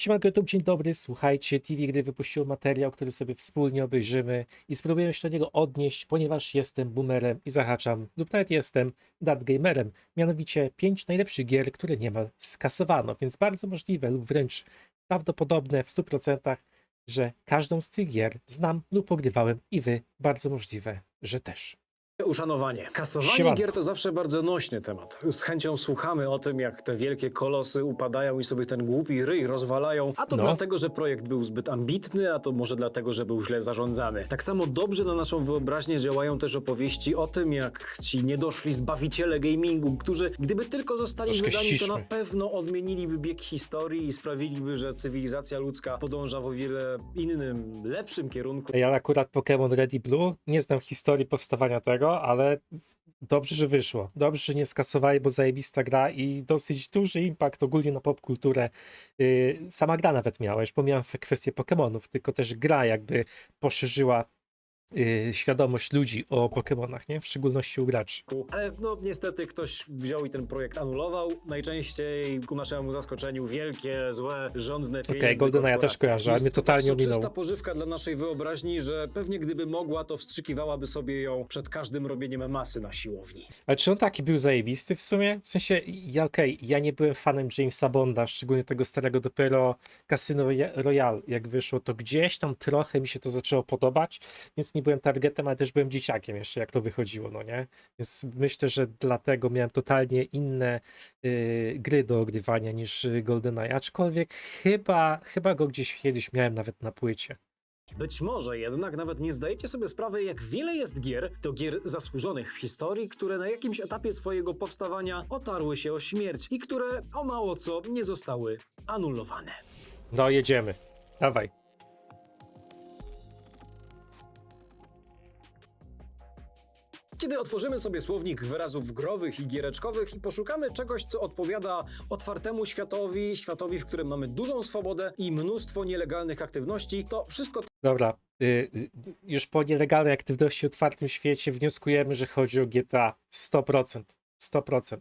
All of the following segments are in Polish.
Siemanko YouTube, dzień dobry, słuchajcie, TV Gry wypuściło materiał, który sobie wspólnie obejrzymy i spróbujemy się do niego odnieść, ponieważ jestem boomerem i zahaczam, lub nawet jestem gamerem. mianowicie 5 najlepszych gier, które niemal skasowano, więc bardzo możliwe lub wręcz prawdopodobne w 100%, że każdą z tych gier znam lub pogrywałem i wy bardzo możliwe, że też. Uszanowanie. Kasowanie Siemanko. gier to zawsze bardzo nośny temat. Z chęcią słuchamy o tym, jak te wielkie kolosy upadają i sobie ten głupi ryj rozwalają. A to No. dlatego, że projekt był zbyt ambitny, a to może dlatego, że był źle zarządzany. Tak samo dobrze na naszą wyobraźnię działają też opowieści o tym, jak ci niedoszli zbawiciele gamingu, którzy gdyby tylko zostali Troszkę wydani, to na pewno odmieniliby bieg historii i sprawiliby, że cywilizacja ludzka podąża w o wiele innym, lepszym kierunku. Ja akurat Pokémon Red i Blue nie znam historii powstawania tego, ale dobrze, że wyszło. Dobrze, że nie skasowali, bo zajebista gra i dosyć duży impact ogólnie na popkulturę. Yy, sama gra nawet miała, już pomijam kwestię Pokémonów, tylko też gra jakby poszerzyła yy, świadomość ludzi o Pokémonach, nie? W szczególności u graczy. Ale no niestety ktoś wziął i ten projekt anulował. Najczęściej ku naszemu zaskoczeniu wielkie, złe, żądne pieniędzy Okej, GoldenEye ja też kojarzę, ale Jest mnie to totalnie prostu ominął. czysta pożywka dla naszej wyobraźni, że pewnie gdyby mogła, to wstrzykiwałaby sobie ją przed każdym robieniem masy na siłowni. Ale czy on taki był zajebisty w sumie? W sensie, ja okej, ja nie byłem fanem Jamesa Bonda, szczególnie tego starego, dopiero Casino Roya- Royale, jak wyszło, to gdzieś tam trochę mi się to zaczęło podobać, więc nie byłem targetem, ale też byłem dzieciakiem jeszcze, jak to wychodziło, no nie? Więc myślę, że dlatego miałem totalnie inne y, gry do ogrywania niż GoldenEye, aczkolwiek chyba, chyba go gdzieś kiedyś miałem nawet na płycie. Być może jednak nawet nie zdajecie sobie sprawy, jak wiele jest gier, to gier zasłużonych w historii, które na jakimś etapie swojego powstawania otarły się o śmierć i które o mało co nie zostały anulowane. No, jedziemy. Dawaj. Kiedy otworzymy sobie słownik wyrazów growych i giereczkowych i poszukamy czegoś, co odpowiada otwartemu światowi, światowi, w którym mamy dużą swobodę i mnóstwo nielegalnych aktywności, to wszystko Dobra, y, y, już po nielegalnej aktywności w otwartym świecie wnioskujemy, że chodzi o GTA 100%. 100%.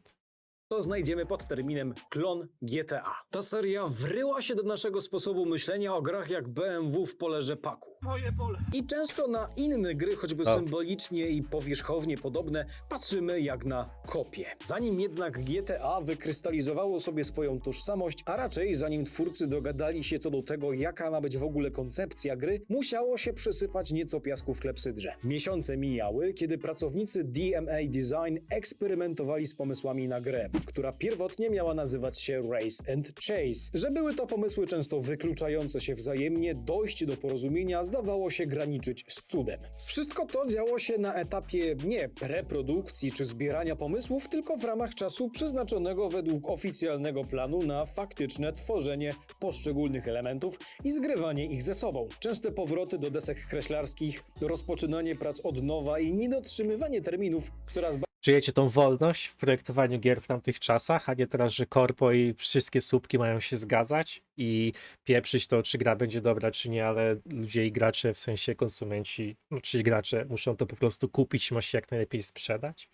to znajdziemy pod terminem klon GTA. Ta seria wryła się do naszego sposobu myślenia o grach jak BMW w pole rzepaku. Moje pole. I często na inne gry, choćby Tak. symbolicznie i powierzchownie podobne, patrzymy jak na kopie. Zanim jednak GTA wykrystalizowało sobie swoją tożsamość, a raczej zanim twórcy dogadali się co do tego, jaka ma być w ogóle koncepcja gry, musiało się przysypać nieco piasku w klepsydrze. Miesiące mijały, kiedy pracownicy DMA Design eksperymentowali z pomysłami na grę, która pierwotnie miała nazywać się Race and Chase. Że były to pomysły często wykluczające się wzajemnie, dojść do porozumienia zdawało się graniczyć z cudem. Wszystko to działo się na etapie nie preprodukcji czy zbierania pomysłów, tylko w ramach czasu przeznaczonego według oficjalnego planu na faktyczne tworzenie poszczególnych elementów i zgrywanie ich ze sobą. Częste powroty do desek kreślarskich, rozpoczynanie prac od nowa i niedotrzymywanie terminów coraz Czujecie tą wolność w projektowaniu gier w tamtych czasach, a nie teraz, że korpo i wszystkie słupki mają się zgadzać i pieprzyć to, czy gra będzie dobra, czy nie, ale ludzie i gracze, w sensie konsumenci, no, czyli gracze, muszą to po prostu kupić ma się jak najlepiej sprzedać.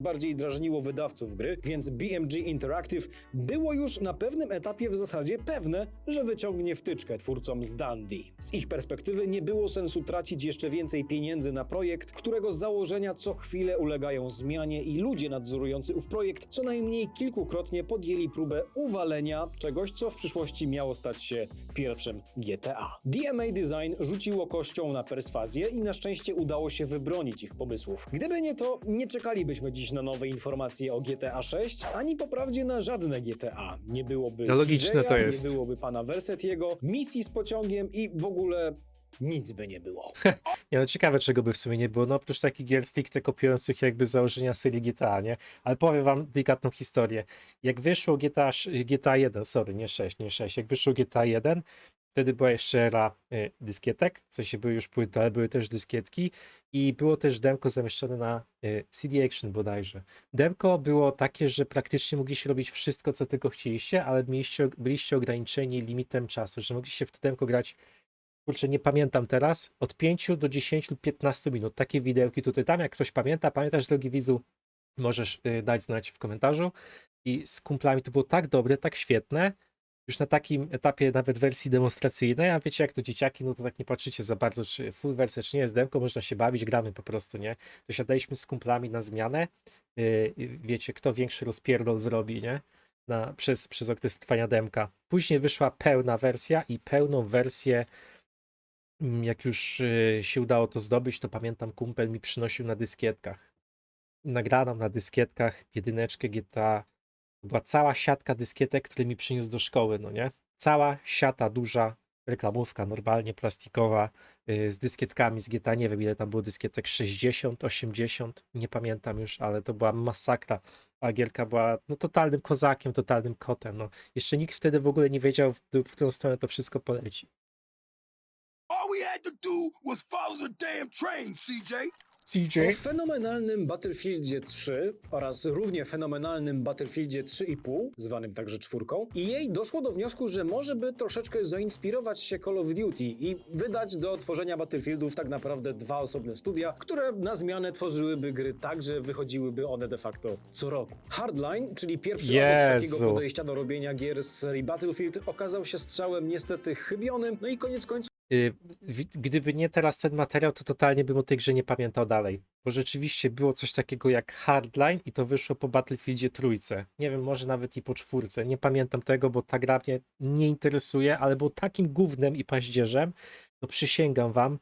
Bardziej drażniło wydawców gry, więc BMG Interactive było już na pewnym etapie w zasadzie pewne, że wyciągnie wtyczkę twórcom z Dundee. Z ich perspektywy nie było sensu tracić jeszcze więcej pieniędzy na projekt, którego założenia co chwilę ulegają zmianie i ludzie nadzorujący ów projekt co najmniej kilkukrotnie podjęli próbę uwalenia czegoś, co w przyszłości miało stać się pierwszym GTA. DMA Design rzuciło kością na perswazję i na szczęście udało się wybronić ich pomysłów. Gdyby nie to, nie czekalibyśmy dziś na nowe informacje o GTA 6, ani po prawdzie na żadne GTA. Nie byłoby No logiczne to jest. nie byłoby pana Versetiego, misji z pociągiem i w ogóle nic by nie było. Nie no, ciekawe czego by w sumie nie było, no oprócz takich gier stricte kopiujących jakby założenia serii GTA, nie? Ale powiem wam delikatną historię. Jak wyszło GTA, GTA 1, sorry, nie 6, nie 6, jak wyszło GTA 1, wtedy była jeszcze era y, dyskietek, w sensie były już płyty, ale były też dyskietki i było też demko zamieszczone na y, CD Action bodajże. Demko było takie, że praktycznie mogliście robić wszystko, co tylko chcieliście, ale mieliście, byliście ograniczeni limitem czasu, że mogliście w to demko grać kurczę, nie pamiętam teraz, od 5 do 10 lub 15 minut. Takie widełki tutaj tam, jak ktoś pamięta, pamiętasz, drogi widzu, możesz y, dać znać w komentarzu. I z kumplami to było tak dobre, tak świetne, już na takim etapie nawet wersji demonstracyjnej, a wiecie jak to dzieciaki, no to tak nie patrzycie za bardzo, czy full wersja, czy nie jest demko, można się bawić, gramy po prostu, nie? To z kumplami na zmianę, yy, wiecie, kto większy rozpierdol zrobi, nie? Na, przez, przez okres trwania demka. Później wyszła pełna wersja i pełną wersję mm, jak już y, się udało to zdobyć, to pamiętam kumpel mi przynosił na dyskietkach. Nagraną na dyskietkach jedyneczkę GTA. Była cała siatka dyskietek, które mi przyniósł do szkoły, no nie? Cała siata duża, reklamówka normalnie plastikowa, y, z dyskietkami z GTA, nie wiem ile tam było dyskietek, 60, 80, nie pamiętam już, ale to była masakra. A Gierka była no, totalnym kozakiem, totalnym kotem. No. Jeszcze nikt wtedy w ogóle nie wiedział, w, w którą stronę to wszystko poleci. All we had to do was follow the damn train, CJ. CJ? Po fenomenalnym Battlefieldzie 3 oraz równie fenomenalnym Battlefieldzie 3,5, zwanym także czwórką, i jej doszło do wniosku, że może by troszeczkę zainspirować się Call of Duty i wydać do tworzenia Battlefieldów tak naprawdę dwa osobne studia, które na zmianę tworzyłyby gry tak, że wychodziłyby one de facto co roku. Hardline, czyli pierwszy owoc takiego podejścia do robienia gier z serii Battlefield, okazał się strzałem niestety chybionym, no i koniec końców Gdyby nie teraz ten materiał, to totalnie bym o tej grze nie pamiętał dalej. Bo rzeczywiście było coś takiego jak Hardline i to wyszło po Battlefieldzie trójce. Nie wiem, może nawet i po czwórce. Nie pamiętam tego, bo ta gra mnie nie interesuje, ale był takim gównem i paździerzem, to przysięgam wam,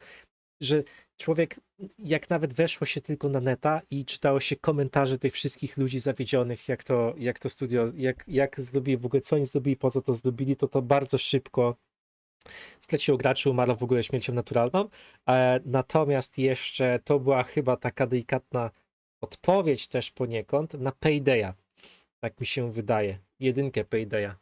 że człowiek, jak nawet weszło się tylko na neta i czytało się komentarze tych wszystkich ludzi zawiedzionych, jak to, jak to studio, jak, jak zrobili, w ogóle co oni zrobili, po co to zrobili, to to bardzo szybko straciło graczy, umarło w ogóle śmiercią naturalną. E, natomiast jeszcze to była chyba taka delikatna odpowiedź też poniekąd na Paydaya. Tak mi się wydaje. Jedynkę Paydaya.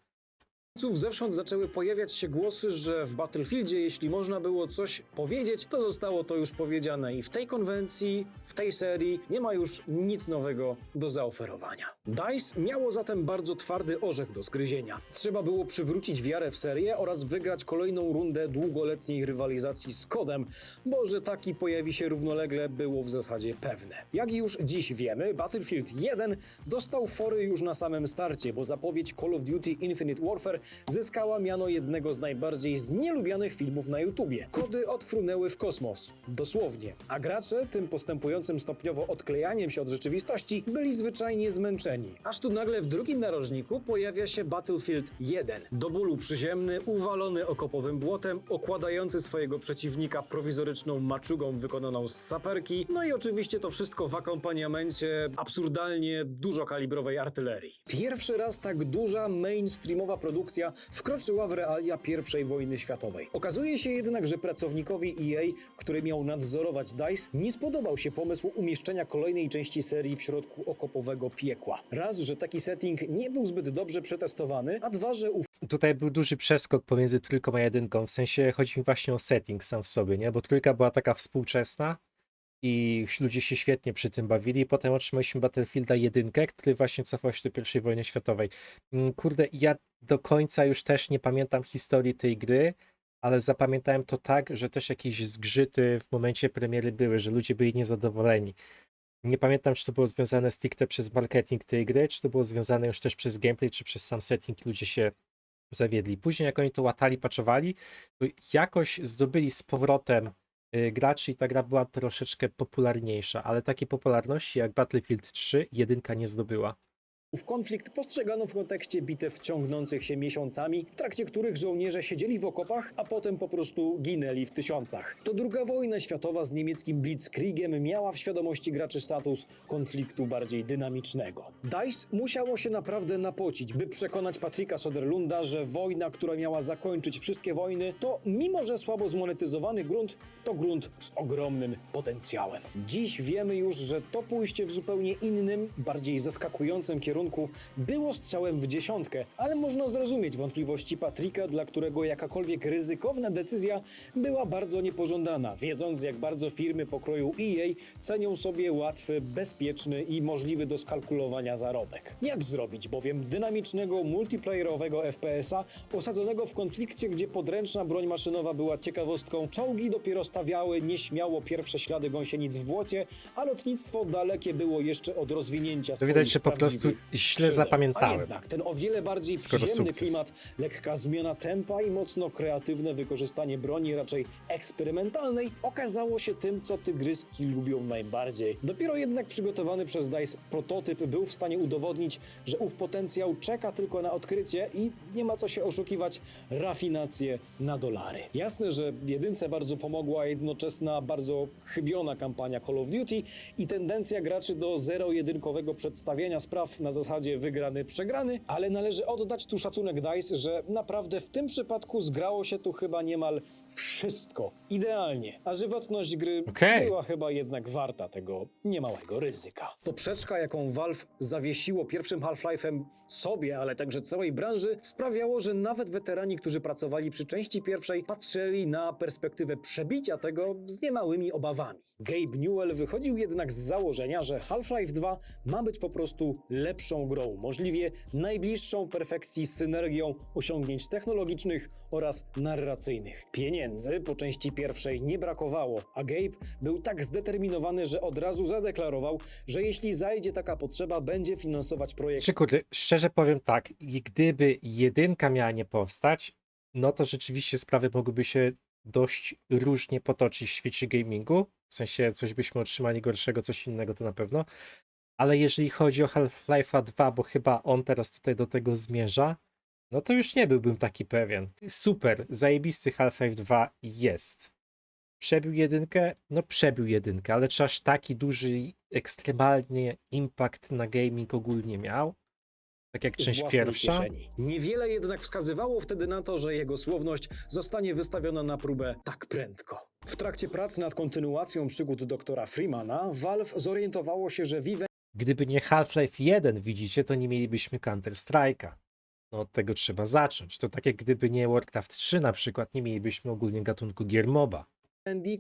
Końców zewsząd zaczęły pojawiać się głosy, że w Battlefieldzie, jeśli można było coś powiedzieć, to zostało to już powiedziane i w tej konwencji, w tej serii nie ma już nic nowego do zaoferowania. DICE miało zatem bardzo twardy orzech do zgryzienia. Trzeba było przywrócić wiarę w serię oraz wygrać kolejną rundę długoletniej rywalizacji z kodem, bo że taki pojawi się równolegle było w zasadzie pewne. Jak już dziś wiemy, Battlefield 1 dostał fory już na samym starcie, bo zapowiedź Call of Duty Infinite Warfare zyskała miano jednego z najbardziej znielubianych filmów na YouTubie. Kody odfrunęły w kosmos. Dosłownie. A gracze, tym postępującym stopniowo odklejaniem się od rzeczywistości, byli zwyczajnie zmęczeni. Aż tu nagle w drugim narożniku pojawia się Battlefield 1. Do bólu przyziemny, uwalony okopowym błotem, okładający swojego przeciwnika prowizoryczną maczugą wykonaną z saperki, no i oczywiście to wszystko w akompaniamencie absurdalnie dużokalibrowej artylerii. Pierwszy raz tak duża mainstreamowa produkcja wkroczyła w realia I wojny światowej. Okazuje się jednak, że pracownikowi EA, który miał nadzorować DICE, nie spodobał się pomysł umieszczenia kolejnej części serii w środku okopowego piekła. Raz, że taki setting nie był zbyt dobrze przetestowany, a dwa, że ów Tutaj był duży przeskok pomiędzy trójką a jedynką. W sensie chodzi mi właśnie o setting sam w sobie, nie? Bo trójka była taka współczesna i ludzie się świetnie przy tym bawili. Potem otrzymaliśmy Battlefielda jedynkę, który właśnie cofał się do I wojny światowej. Mm, Kurde, ja do końca już też nie pamiętam historii tej gry, ale zapamiętałem to tak, że też jakieś zgrzyty w momencie premiery były, że ludzie byli niezadowoleni. Nie pamiętam, czy to było związane stricte przez marketing tej gry, czy to było związane już też przez gameplay, czy przez sam setting ludzie się zawiedli. Później jak oni to łatali, paczowali, to jakoś zdobyli z powrotem graczy i ta gra była troszeczkę popularniejsza, ale takiej popularności jak Battlefield 3 jedynka nie zdobyła. Ów konflikt postrzegano w kontekście bitew ciągnących się miesiącami, w trakcie których żołnierze siedzieli w okopach, a potem po prostu ginęli w tysiącach. To druga wojna światowa z niemieckim blitzkriegiem miała w świadomości graczy status konfliktu bardziej dynamicznego. DICE musiało się naprawdę napocić, by przekonać Patryka Soderlunda, że wojna, która miała zakończyć wszystkie wojny, to mimo że słabo zmonetyzowany grunt, to grunt z ogromnym potencjałem. Dziś wiemy już, że to pójście w zupełnie innym, bardziej zaskakującym kierunku było strzałem w dziesiątkę, ale można zrozumieć wątpliwości Patryka, dla którego jakakolwiek ryzykowna decyzja była bardzo niepożądana, wiedząc jak bardzo firmy pokroju EA cenią sobie łatwy, bezpieczny i możliwy do skalkulowania zarobek. Jak zrobić bowiem dynamicznego, multiplayerowego FPS-a osadzonego w konflikcie, gdzie podręczna broń maszynowa była ciekawostką, czołgi dopiero stawiały nieśmiało pierwsze ślady gąsienic w błocie, a lotnictwo dalekie było jeszcze od rozwinięcia To widać, swoich że po prostu źle A zapamiętałem. jednak ten o wiele bardziej Skoro przyziemny sukces. klimat, lekka zmiana tempa i mocno kreatywne wykorzystanie broni raczej eksperymentalnej okazało się tym, co tygryski lubią najbardziej. Dopiero jednak przygotowany przez DICE prototyp był w stanie udowodnić, że ów potencjał czeka tylko na odkrycie i nie ma co się oszukiwać, rafinację na dolary. Jasne, że jedynce bardzo pomogła jednoczesna, bardzo chybiona kampania Call of Duty i tendencja graczy do zero-jedynkowego przedstawienia spraw na zasadzie wygrany, przegrany, ale należy oddać tu szacunek DICE, że naprawdę w tym przypadku zgrało się tu chyba niemal wszystko. Idealnie. A żywotność gry Okej. była chyba jednak warta tego niemałego ryzyka. Poprzeczka, jaką Valve zawiesiło pierwszym Half-Life'em sobie, ale także całej branży, sprawiało, że nawet weterani, którzy pracowali przy części pierwszej, patrzyli na perspektywę przebicia tego z niemałymi obawami. Gabe Newell wychodził jednak z założenia, że Half-Life 2 ma być po prostu lepszą grą, możliwie najbliższą perfekcji synergią osiągnięć technologicznych oraz narracyjnych. Pieniędzy po części pierwszej nie brakowało, a Gabe był tak zdeterminowany, że od razu zadeklarował, że jeśli zajdzie taka potrzeba, będzie finansować projekt Czy kurde, szczerze powiem tak, gdyby jedynka miała nie powstać, no to rzeczywiście sprawy mogłyby się dość różnie potoczyć w świecie gamingu. W sensie coś byśmy otrzymali gorszego, coś innego to na pewno. Ale jeżeli chodzi o Half-Life'a 2, bo chyba on teraz tutaj do tego zmierza, no to już nie byłbym taki pewien. Super, zajebisty Half-Life 2 jest. Przebił jedynkę? No przebił jedynkę, ale czy aż taki duży, ekstremalnie impact na gaming ogólnie miał? Tak jak część pierwsza? kieszeni. Niewiele jednak wskazywało wtedy na to, że jego słowność zostanie wystawiona na próbę tak prędko. W trakcie prac nad kontynuacją przygód doktora Freemana, Valve zorientowało się, że Vivendi Gdyby nie Half-Life 1, widzicie, to nie mielibyśmy Counter-Strike'a. Od tego trzeba zacząć. To tak jak gdyby nie Warcraft 3 na przykład, nie mielibyśmy ogólnie gatunku gier MOBA.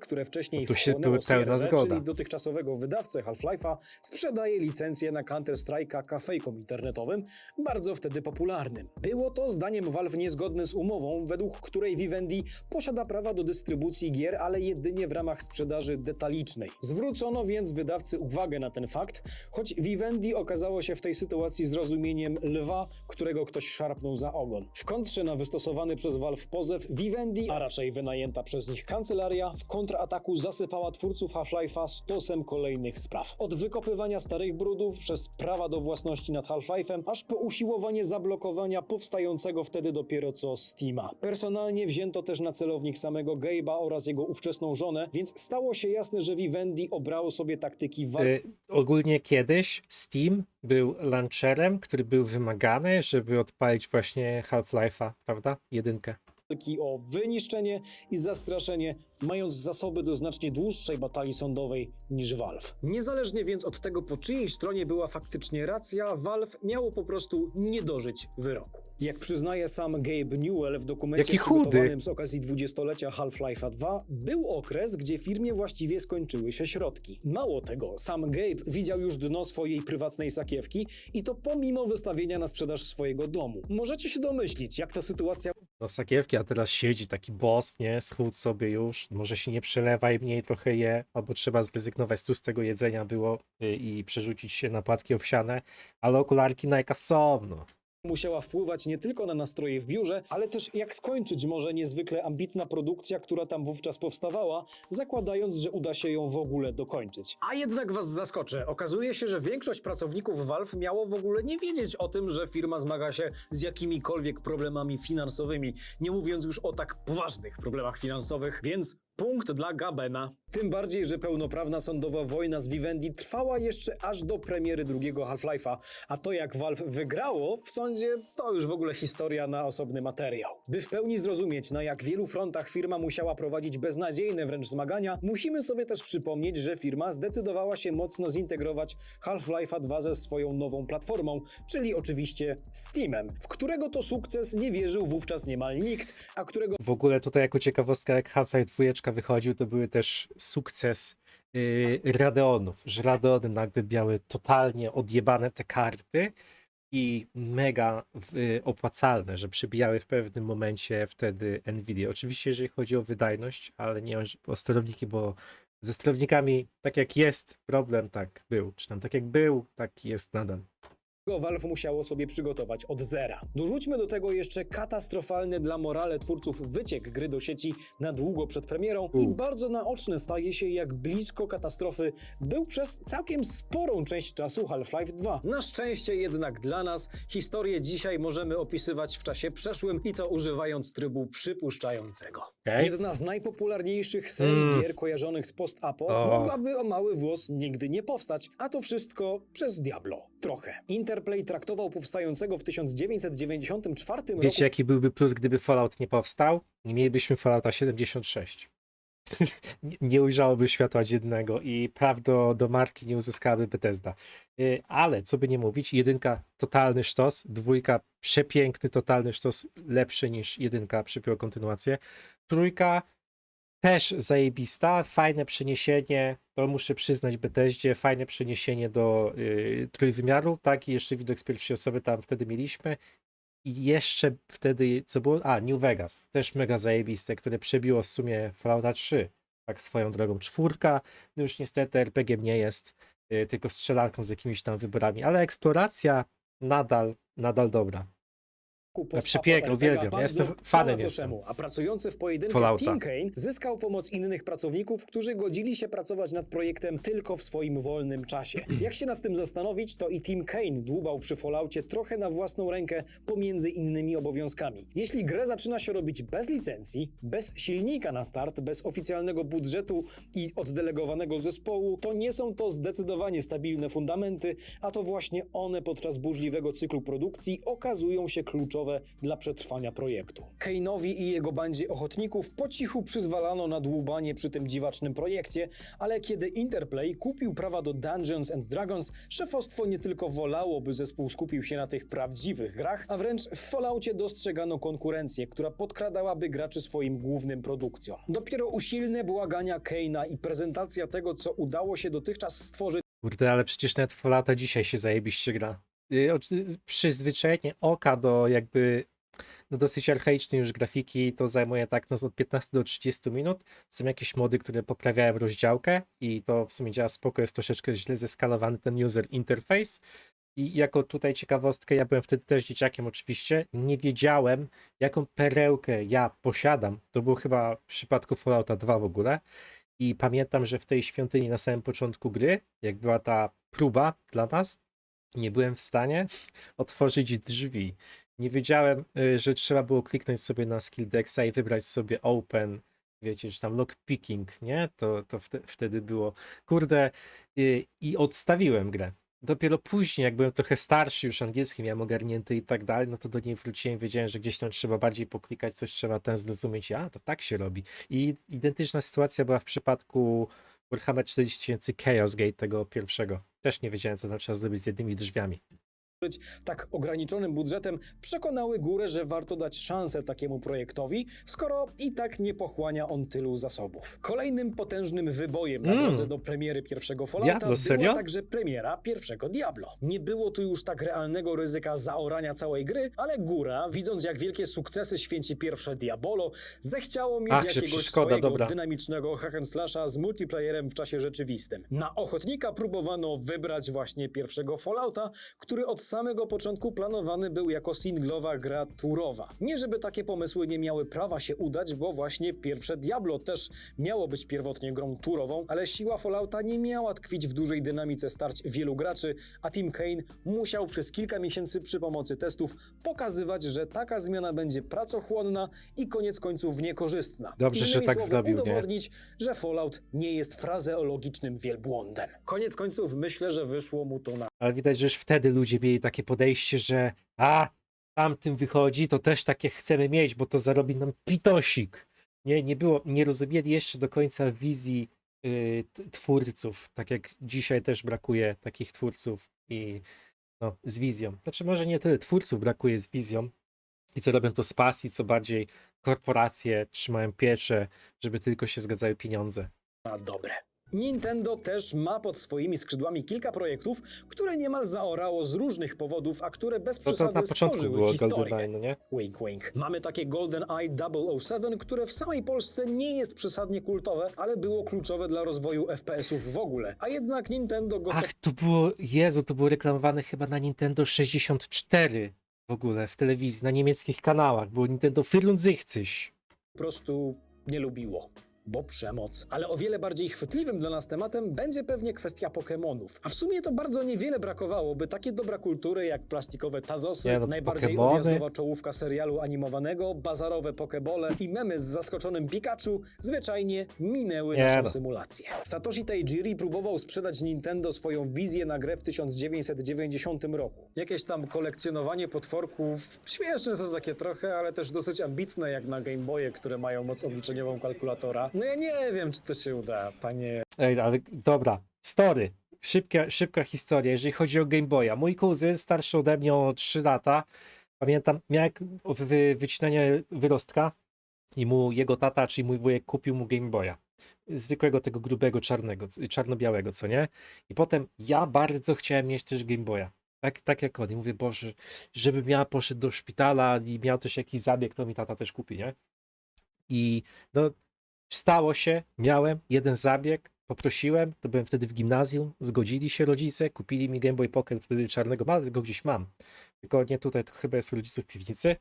Które wcześniej No tu się wchłonęło pełna Sierra, zgoda. czyli dotychczasowego wydawcę Half-Life'a, sprzedaje licencję na Counter-Strike'a kafejkom internetowym, bardzo wtedy popularnym. Było to zdaniem Valve niezgodne z umową, według której Vivendi posiada prawa do dystrybucji gier, ale jedynie w ramach sprzedaży detalicznej. Zwrócono więc wydawcy uwagę na ten fakt, choć Vivendi okazało się w tej sytuacji zrozumieniem lwa, którego ktoś szarpnął za ogon. W kontrze na wystosowany przez Valve pozew, Vivendi, a raczej wynajęta przez nich kancelaria, w kontrataku zasypała twórców Half-Life'a stosem kolejnych spraw. Od wykopywania starych brudów, przez prawa do własności nad Half-Life'em, aż po usiłowanie zablokowania powstającego wtedy dopiero co Steama. Personalnie wzięto też na celownik samego Gabe'a oraz jego ówczesną żonę, więc stało się jasne, że Vivendi obrało sobie taktyki walki Y, ogólnie kiedyś Steam był launcherem, który był wymagany, żeby odpalić właśnie Half-Life'a, prawda? Jedynkę. walki o wyniszczenie i zastraszenie, mając zasoby do znacznie dłuższej batalii sądowej niż Valve. Niezależnie więc od tego, po czyjej stronie była faktycznie racja, Valve miało po prostu nie dożyć wyroku. Jak przyznaje sam Gabe Newell w dokumencie Jaki przygotowanym z okazji dwudziestolecia Half-Life'a 2, był okres, gdzie firmie właściwie skończyły się środki. Mało tego, sam Gabe widział już dno swojej prywatnej sakiewki i to pomimo wystawienia na sprzedaż swojego domu. Możecie się domyślić, jak ta sytuacja Do sakiewki, a teraz siedzi taki boss, nie? Schód sobie już. Może się nie przelewa i mniej trochę je, albo trzeba zrezygnować z tłustego jedzenia było y, i przerzucić się na płatki owsiane, ale okularki Nike są, no. Musiała wpływać nie tylko na nastroje w biurze, ale też jak skończyć może niezwykle ambitna produkcja, która tam wówczas powstawała, zakładając, że uda się ją w ogóle dokończyć. A jednak was zaskoczę. Okazuje się, że większość pracowników Valve miało w ogóle nie wiedzieć o tym, że firma zmaga się z jakimikolwiek problemami finansowymi, nie mówiąc już o tak poważnych problemach finansowych, więc punkt dla Gabena. Tym bardziej, że pełnoprawna sądowa wojna z Vivendi trwała jeszcze aż do premiery drugiego Half-Life'a, a to jak Valve wygrało w sądzie, to już w ogóle historia na osobny materiał. By w pełni zrozumieć, na jak wielu frontach firma musiała prowadzić beznadziejne wręcz zmagania, musimy sobie też przypomnieć, że firma zdecydowała się mocno zintegrować Half-Life'a 2 ze swoją nową platformą, czyli oczywiście Steamem, w którego to sukces nie wierzył wówczas niemal nikt, a którego W ogóle tutaj jako ciekawostka, jak Half-Life 2 wychodził, to były też sukces yy, Radeonów, że Radeony nagle miały totalnie odjebane te karty i mega y, opłacalne, że przybijały w pewnym momencie wtedy Nvidia. Oczywiście jeżeli chodzi o wydajność, ale nie o, o sterowniki, bo ze sterownikami tak jak jest problem, tak był, czy tam tak jak był, tak jest nadal. Valve musiało sobie przygotować od zera. Dorzućmy do tego jeszcze katastrofalny dla morale twórców wyciek gry do sieci na długo przed premierą i bardzo naoczne staje się jak blisko katastrofy był przez całkiem sporą część czasu Half-Life 2. Na szczęście jednak dla nas historię dzisiaj możemy opisywać w czasie przeszłym i to używając trybu przypuszczającego. Okej. Jedna z najpopularniejszych serii Mm. gier kojarzonych z post-apo O. mogłaby o mały włos nigdy nie powstać, a to wszystko przez Diablo. Trochę. Interplay traktował powstającego w 1994 Wiecie, roku jaki byłby plus, gdyby Fallout nie powstał? Nie mielibyśmy Fallouta 76. Nie- nie ujrzałoby światła dziennego i praw do, do marki nie uzyskałaby Bethesda. Y, Ale, co by nie mówić, jedynka totalny sztos, dwójka przepiękny, totalny sztos, lepszy niż jedynka, przypiął kontynuację. Trójka też zajebista, fajne przeniesienie, to muszę przyznać Bethesdzie, fajne przeniesienie do y, trójwymiaru, tak, i jeszcze widok z pierwszej osoby tam wtedy mieliśmy. I jeszcze wtedy, co było? A, New Vegas, też mega zajebiste, które przebiło w sumie Fallouta 3, tak swoją drogą. Czwórka, no już niestety RPG nie jest, y, tylko strzelanką z jakimiś tam wyborami, ale eksploracja nadal, nadal dobra. Post przepiękny, uwielbiam. Ja jestem fanem Czemu, a pracujący w pojedynkę Fallouta. Tim Kane zyskał pomoc innych pracowników, którzy godzili się pracować nad projektem tylko w swoim wolnym czasie. Jak się nad tym zastanowić, to i Tim Kane dłubał przy Falloutie trochę na własną rękę pomiędzy innymi obowiązkami. Jeśli grę zaczyna się robić bez licencji, bez silnika na start, bez oficjalnego budżetu i oddelegowanego zespołu, to nie są to zdecydowanie stabilne fundamenty, a to właśnie one podczas burzliwego cyklu produkcji okazują się kluczowe dla przetrwania projektu. Kane'owi i jego bandzie ochotników po cichu przyzwalano na dłubanie przy tym dziwacznym projekcie, ale kiedy Interplay kupił prawa do Dungeons and Dragons, szefostwo nie tylko wolało, by zespół skupił się na tych prawdziwych grach, a wręcz w Falloutie dostrzegano konkurencję, która podkradałaby graczy swoim głównym produkcjom. Dopiero usilne błagania Kane'a i prezentacja tego, co udało się dotychczas stworzyć, Kurde, ale przecież nawet Fallouta dzisiaj się zajebiście gra. Y, Przyzwyczajenie oka do jakby no dosyć archaicznej już grafiki to zajmuje tak no, od 15 do 30 minut. Są jakieś mody, które poprawiają rozdziałkę i to w sumie działa spoko, jest troszeczkę źle zeskalowany ten user interface. I jako tutaj ciekawostkę, ja byłem wtedy też dzieciakiem oczywiście, nie wiedziałem jaką perełkę ja posiadam. To było chyba w przypadku Fallouta 2 w ogóle. I pamiętam, że w tej świątyni na samym początku gry, jak była ta próba dla nas, nie byłem w stanie otworzyć drzwi. Nie wiedziałem, y, że trzeba było kliknąć sobie na skill dexa i wybrać sobie open, wiecie, czy tam lockpicking, nie? To, to wte, wtedy było, kurde, y, i odstawiłem grę. Dopiero później, jak byłem trochę starszy, już angielski miałem ogarnięty i tak dalej, no to do niej wróciłem, wiedziałem, że gdzieś tam trzeba bardziej poklikać, coś trzeba ten zrozumieć, a to tak się robi. I identyczna sytuacja była w przypadku Warhammer 40 000 Chaos Gate tego pierwszego. Też nie wiedziałem, co tam trzeba zrobić z jednymi drzwiami. Tak ograniczonym budżetem przekonały górę, że warto dać szansę takiemu projektowi, skoro i tak nie pochłania on tylu zasobów. Kolejnym potężnym wybojem na Mm. drodze do premiery pierwszego Fallouta Diablo, była serio? także premiera pierwszego Diablo. Nie było tu już tak realnego ryzyka zaorania całej gry, ale góra, widząc jak wielkie sukcesy święci pierwsze Diabolo, zechciało mieć Ach, że jakiegoś przeszkoda, swojego dobra. dynamicznego hack and slasha z multiplayerem w czasie rzeczywistym. Na ochotnika próbowano wybrać właśnie pierwszego Fallouta, który od samego początku planowany był jako singlowa gra turowa. Nie żeby takie pomysły nie miały prawa się udać, bo właśnie pierwsze Diablo też miało być pierwotnie grą turową, ale siła Fallouta nie miała tkwić w dużej dynamice starć wielu graczy, a Tim Kane musiał przez kilka miesięcy przy pomocy testów pokazywać, że taka zmiana będzie pracochłonna i koniec końców niekorzystna. Dobrze, że Innymi tak słowy, zrobił, nie? udowodnić, że Fallout nie jest frazeologicznym wielbłądem. Koniec końców myślę, że wyszło mu to na Ale widać, że już wtedy ludzie mieli takie podejście, że a, tamtym wychodzi, to też takie chcemy mieć, bo to zarobi nam pitosik. Nie, nie było, nie rozumieli jeszcze do końca wizji y, twórców, tak jak dzisiaj też brakuje takich twórców i no, z wizją. Znaczy może nie tyle twórców brakuje z wizją i co robią to z pasji, co bardziej korporacje trzymają pieczę, żeby tylko się zgadzały pieniądze. na dobre. Nintendo też ma pod swoimi skrzydłami kilka projektów, które niemal zaorało z różnych powodów, a które bez To, przesady na początku stworzyły było historię. No nie? Wink, wink. Mamy takie GoldenEye 007, które w samej Polsce nie jest przesadnie kultowe, ale było kluczowe dla rozwoju FPS-ów w ogóle. A jednak Nintendo go Ach, to było, Jezu, to było reklamowane chyba na Nintendo 64 w ogóle w telewizji, na niemieckich kanałach. Było Nintendo Firunzychcyś. po prostu nie lubiło. Bo przemoc. Ale o wiele bardziej chwytliwym dla nas tematem będzie pewnie kwestia Pokémonów. A w sumie to bardzo niewiele brakowało, by takie dobra kultury jak plastikowe Tazosy, Nie no, najbardziej Pokemony. odjazdowa czołówka serialu animowanego, bazarowe Pokebole i memy z zaskoczonym Pikachu zwyczajnie minęły Nie naszą no. symulację. Satoshi Tajiri próbował sprzedać Nintendo swoją wizję na grę w 1990 roku. Jakieś tam kolekcjonowanie potworków, śmieszne to takie trochę, ale też dosyć ambitne jak na Game Boye, które mają moc obliczeniową kalkulatora. No ja nie wiem, czy to się uda, panie Ej, ale dobra. Story. Szybka, szybka historia, jeżeli chodzi o Game Boya. Mój kuzyn, starszy ode mnie o 3 lata, pamiętam, miał wy, wycinanie wyrostka i mu jego tata, czyli mój wujek, kupił mu Game Boya. Zwykłego tego grubego, czarnego, czarno-białego, co nie? I potem ja bardzo chciałem mieć też Game Boya. Tak, tak jak on. I mówię, Boże, żebym ja poszedł do szpitala i miał też jakiś zabieg, to mi tata też kupi, nie? I no, Stało się, miałem jeden zabieg, poprosiłem, to byłem wtedy w gimnazjum, zgodzili się rodzice, kupili mi Game Boy Pocket wtedy czarnego, ale go gdzieś mam. Tylko nie tutaj, to chyba jest u rodziców w piwnicy.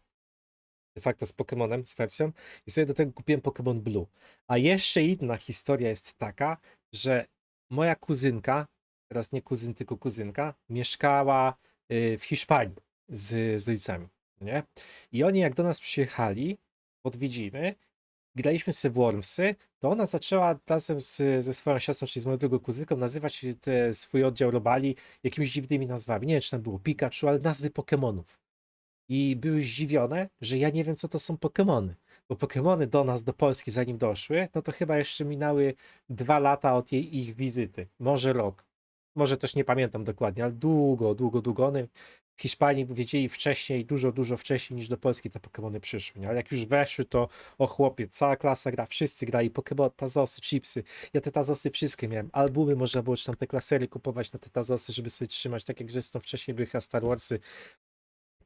De facto z Pokemonem, z wersją. I sobie do tego kupiłem Pokémon Blue. A jeszcze inna historia jest taka, że moja kuzynka, teraz nie kuzyn, tylko kuzynka, mieszkała y, w Hiszpanii z, z ojcami, nie? I oni jak do nas przyjechali, odwiedziny, graliśmy sobie w Wormsy, to ona zaczęła razem z, ze swoją siostrą, czyli z moją drugą kuzynką, nazywać te, swój oddział robali jakimiś dziwnymi nazwami. Nie wiem, czy tam było Pikachu, ale nazwy Pokemonów. I były zdziwione, że ja nie wiem, co to są Pokemony. Bo Pokemony do nas, do Polski, zanim doszły, no to chyba jeszcze minęły dwa lata od jej ich wizyty. Może rok. Może też nie pamiętam dokładnie, ale długo, długo, długo. One Hiszpanii wiedzieli wcześniej, dużo, dużo wcześniej niż do Polski te Pokemony przyszły. Nie? Ale jak już weszły, to o chłopie, cała klasa gra, wszyscy grali Pokemon, Tazosy, Chipsy. Ja te Tazosy wszystkie miałem. Albumy można było, czy tam te klasery kupować na te Tazosy, żeby sobie trzymać, tak jak zresztą wcześniej były chyba Star Warsy.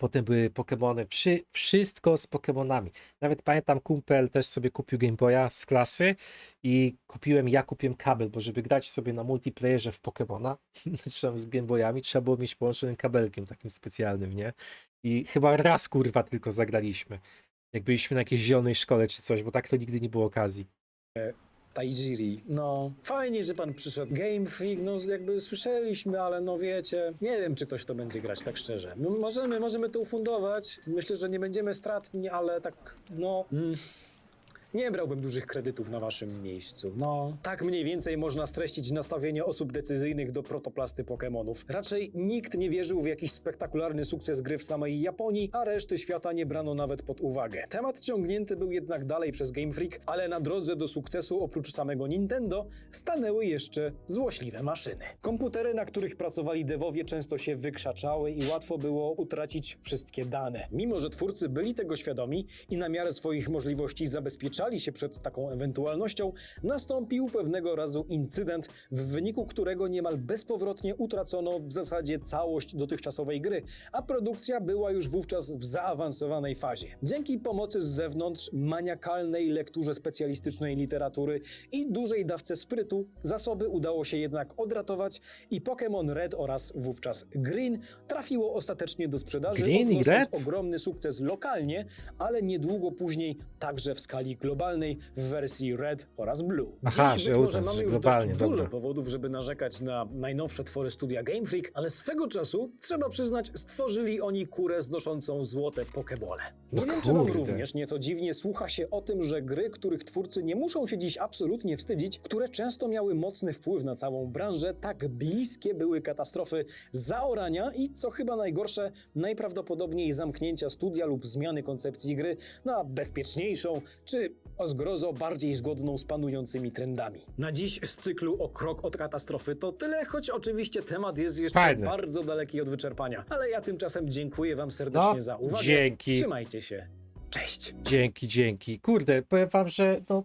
Potem były Pokemony, Wszy, wszystko z Pokemonami. Nawet pamiętam, kumpel też sobie kupił Game Boya z klasy i kupiłem, ja kupiłem kabel, bo żeby grać sobie na multiplayerze w czy tam z Game Boyami, trzeba było mieć połączonym kabelkiem takim specjalnym, nie? I chyba raz kurwa tylko zagraliśmy. Jak byliśmy na jakiejś zielonej szkole czy coś, bo tak to nigdy nie było okazji. Tajiri. No, fajnie, że pan przyszedł. Game Freak, no jakby słyszeliśmy, ale no wiecie, nie wiem, czy ktoś to będzie grać, tak szczerze. No, możemy, możemy to ufundować. Myślę, że nie będziemy stratni, ale tak, no... Mm. Nie brałbym dużych kredytów na waszym miejscu. No, tak mniej więcej można streścić nastawienie osób decyzyjnych do protoplasty Pokémonów. Raczej nikt nie wierzył w jakiś spektakularny sukces gry w samej Japonii, a reszty świata nie brano nawet pod uwagę. Temat ciągnięty był jednak dalej przez Game Freak, ale na drodze do sukcesu oprócz samego Nintendo stanęły jeszcze złośliwe maszyny. Komputery, na których pracowali dewowie, często się wykrzaczały i łatwo było utracić wszystkie dane. Mimo, że twórcy byli tego świadomi i na miarę swoich możliwości zabezpieczali się przed taką ewentualnością, nastąpił pewnego razu incydent, w wyniku którego niemal bezpowrotnie utracono w zasadzie całość dotychczasowej gry, a produkcja była już wówczas w zaawansowanej fazie. Dzięki pomocy z zewnątrz, maniakalnej lekturze specjalistycznej literatury i dużej dawce sprytu, zasoby udało się jednak odratować i Pokémon Red oraz wówczas Green trafiło ostatecznie do sprzedaży, Green i Red? ogromny sukces lokalnie, ale niedługo później także w skali globalnej w wersji Red oraz Blue. Aha, Dziś że być u może mamy że już globalnie, dość dużo dobra. powodów, żeby narzekać na najnowsze twory studia Game Freak, ale swego czasu, trzeba przyznać, stworzyli oni kurę znoszącą złote pokebole. Nie No wiem, czy wam kurde. również nieco dziwnie słucha się o tym, że gry, których twórcy nie muszą się dziś absolutnie wstydzić, które często miały mocny wpływ na całą branżę, tak bliskie były katastrofy zaorania i, co chyba najgorsze, najprawdopodobniej zamknięcia studia lub zmiany koncepcji gry na bezpieczniejszą, czy o zgrozo bardziej zgodną z panującymi trendami. Na dziś z cyklu o krok od katastrofy to tyle, choć oczywiście temat jest jeszcze Fajne. bardzo daleki od wyczerpania. Ale ja tymczasem dziękuję wam serdecznie No, za uwagę. dzięki. Trzymajcie się. Cześć. Dzięki, dzięki. Kurde, powiem wam, że no,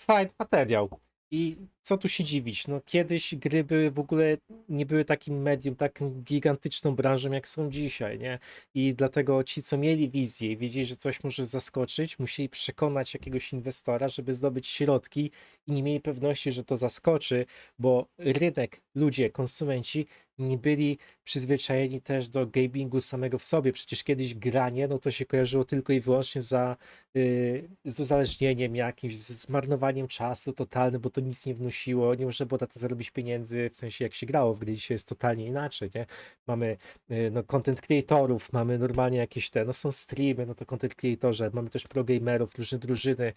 fajny materiał. I co tu się dziwić? No kiedyś gry były w ogóle, nie były takim medium, taką gigantyczną branżą, jak są dzisiaj, nie? I dlatego ci, co mieli wizję i wiedzieli, że coś może zaskoczyć, musieli przekonać jakiegoś inwestora, żeby zdobyć środki i nie mieli pewności, że to zaskoczy, bo rynek, ludzie, konsumenci nie byli przyzwyczajeni też do gamingu samego w sobie. Przecież kiedyś granie, no to się kojarzyło tylko i wyłącznie za, yy, z uzależnieniem jakimś, z zmarnowaniem czasu totalnym, bo to nic nie wnosiło, nie można było na to zarobić pieniędzy, w sensie jak się grało w gry, dzisiaj jest totalnie inaczej, nie? Mamy yy, no, content creatorów, mamy normalnie jakieś te, no są streamy, no to content creatorzy, mamy też pro gamerów, różne drużyny,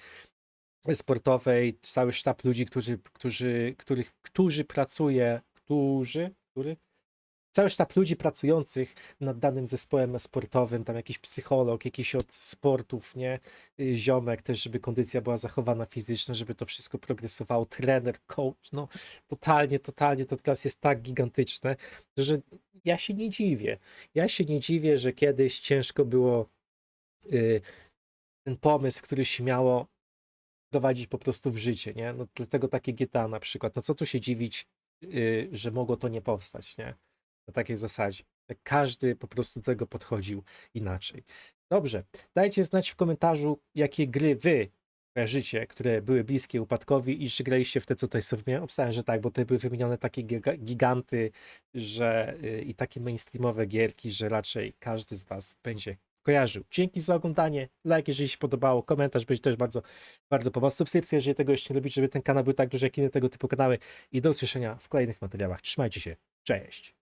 sportowej, cały sztab ludzi, którzy, którzy, których, którzy pracuje, którzy, który? Cały sztab ludzi pracujących nad danym zespołem sportowym, tam jakiś psycholog, jakiś od sportów, nie? Y, Ziomek też, żeby kondycja była zachowana fizyczna, żeby to wszystko progresowało, trener, coach, no totalnie, totalnie to teraz jest tak gigantyczne, że ja się nie dziwię. Ja się nie dziwię, że kiedyś ciężko było y, ten pomysł, który się miało prowadzić po prostu w życie, nie? No dlatego takie GTA na przykład, no co tu się dziwić, yy, że mogło to nie powstać, nie? Na takiej zasadzie. Tak Każdy po prostu do tego podchodził inaczej. Dobrze, dajcie znać w komentarzu, jakie gry wy kojarzycie, które były bliskie upadkowi i czy graliście w te, co tutaj sobie. Obstałem, że tak, bo tutaj były wymienione takie giga- giganty, że yy, i takie mainstreamowe gierki, że raczej każdy z was będzie kojarzył. Dzięki za oglądanie, like jeżeli się podobało, komentarz będzie też bardzo, bardzo pomocny, subskrypcja jeżeli tego jeszcze nie lubicie, żeby ten kanał był tak duży jak inne tego typu kanały i do usłyszenia w kolejnych materiałach. Trzymajcie się, cześć!